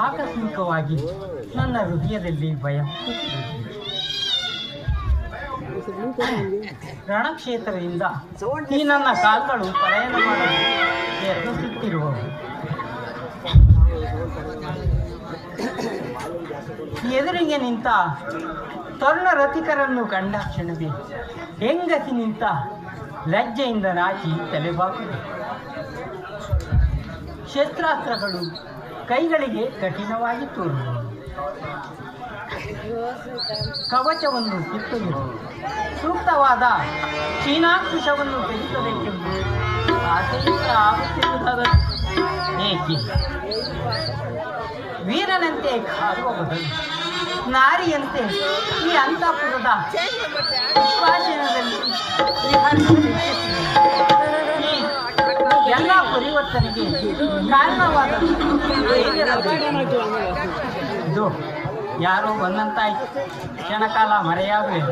ಆಕಸ್ಮಿಕವಾಗಿ ನನ್ನ ಹೃದಯದಲ್ಲಿ ಭಯ ರಣಕ್ಷೇತ್ರದಿಂದ ಈ ನನ್ನ ಕಾಲ್ಗಳು ಪಲಾಯನ ಮಾಡಲು ಯತ್ನಿಸುತ್ತಿರುವವು. ಎದುರಿಗೆ ನಿಂತ ತರುಣ ರಥಿಕರನ್ನು ಕಂಡ ಕ್ಷಣವೇ ಹೆಂಗಸಿ ನಿಂತ ಲಜ್ಜೆಯಿಂದ ನಾಚಿ ತಲೆಬಾಕು ಶಸ್ತ್ರಾಸ್ತ್ರಗಳು ಕೈಗಳಿಗೆ ಕಠಿಣವಾಗಿ ತೋರುವುದು. ಕವಚವನ್ನು ಕಿತ್ತೊಗೆದು. ಸೂಕ್ತವಾದ ಚೀನಾಕುಶವನ್ನು ತೆಗೆಸಬೇಕೆಂದು ಆಸೆಯಿಂದ ಆಗುತ್ತಿರುವುದಾದ ಏಕೆ? ವೀರನಂತೆ ಕಾಡುವ ಬದಲು ನಾರಿಯಂತೆ ಈ ಅಂತಃಪುರದ ಎಲ್ಲ ಪರಿವರ್ತನೆಗೆ ಕಾರಣವಾದ ಇದು ಯಾರೋ ಕ್ಷಣಕಾಲ ಮರೆಯಾಗುವೆ